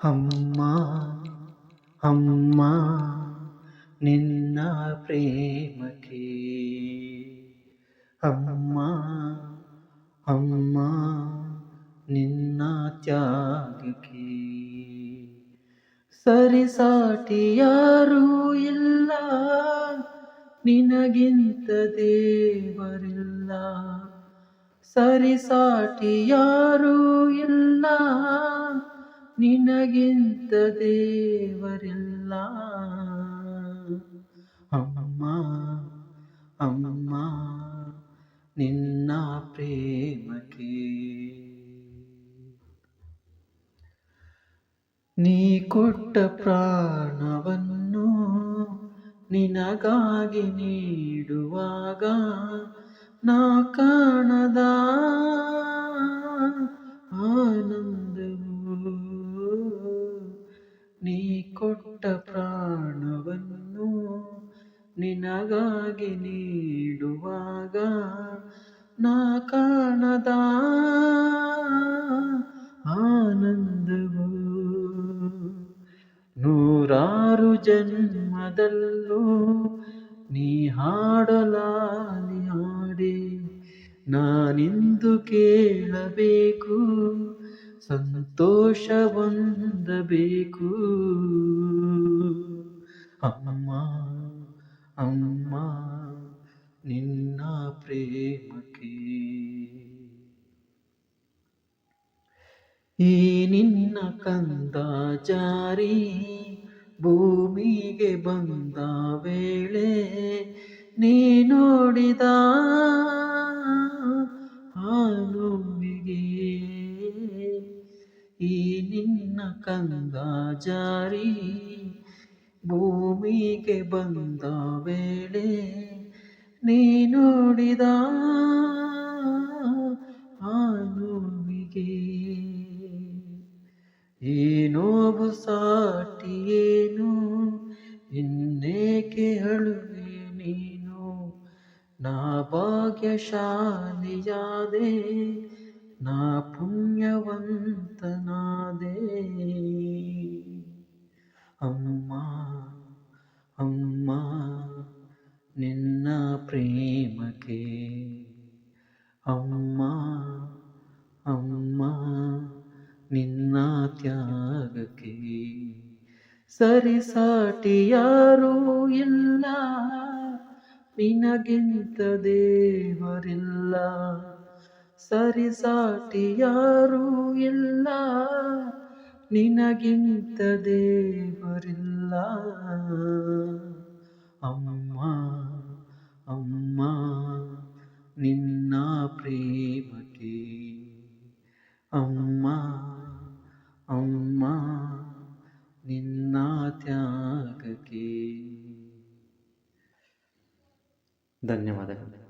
ಅಮ್ಮ ಅಮ್ಮ, ನಿನ್ನ ಪ್ರೇಮಕ್ಕೆ. ಅಮ್ಮ ಅಮ್ಮ, ನಿನ್ನ ತ್ಯಾಗಕ್ಕೆ. ಸರಿಸಾಟಿ ಯಾರೂ ಇಲ್ಲ, ನಿನಗಿಂತ ದೇವರಿಲ್ಲ. ಸರಿಸಾಟಿ ಯಾರೂ ಇಲ್ಲ ನಿನಗಿಂತ ದೇವರಿಲ್ಲ. ಅಮ್ಮ ಅಮ್ಮ ನಿನ್ನ ಪ್ರೇಮಕ್ಕೆ. ನೀ ಕೊಟ್ಟ ಪ್ರಾಣವನ್ನು ನಿನಗಾಗಿ ನೀಡುವಾಗ ನಾ ಕಾಣದ ನಿನಗಾಗಿ ನೀಡುವಾಗ ನಾ ಕಾಣದ ಆನಂದವು. ನೂರಾರು ಜನ್ಮದಲ್ಲೂ ನೀ ಹಾಡಲಾಲಿ ಹಾಡಿ, ನಾನಿಂದು ಕೇಳಬೇಕು, ಸಂತೋಷ ಹೊಂದಬೇಕು. ಅಮ್ಮ ಅಮ್ಮ, ನಿನ್ನ ಪ್ರೇಮಕ್ಕೆ. ಈ ನಿನ್ನ ಕಂದ ಜಾರಿ ಭೂಮಿಗೆ ಬಂದ ವೇಳೆ ನೀ ನೋಡಿದ ಆ ನೋವಿಗೆ ಈ ನಿನ್ನ ಕಂದ ಜಾರಿ ಭೂಮಿಗೆ ಬಂದ ವೇಳೆ ನೀ ನೋಡಿದ ಆ ನೋವಿಗೆ. ಈ ನೋವು ಸಾಟಿಯೇನು ಇನ್ನೇಕೆ ಅಳುವೆ ನೀನು? ನಾ ಭಾಗ್ಯಶಾಲಿಯಾದೆ, ನಾ ಪುಣ್ಯವಂತನಾದೆ ನಿನ್ನ ಪ್ರೇಮಕ್ಕೆ. ಅಮ್ಮ ಅಮ್ಮ, ನಿನ್ನ ತ್ಯಾಗಕ್ಕೆ. ಸರಿಸಾಟಿ ಯಾರೂ ಇಲ್ಲ, ನಿನಗಿಂತ ದೇವರಿಲ್ಲ. ಸರಿಸಾಟಿ ಯಾರೂ ಇಲ್ಲ, ನಿನಗಿಂತ ದೇವರಿಲ್ಲ. ಅಮ್ಮ ಅಮ್ಮ ನಿನ್ನ ಪ್ರೇಮಕ್ಕೆ ಅಮ್ಮ ಅಮ್ಮ ನಿನ್ನ ತ್ಯಾಗಕ್ಕೆ ಧನ್ಯವಾದಗಳು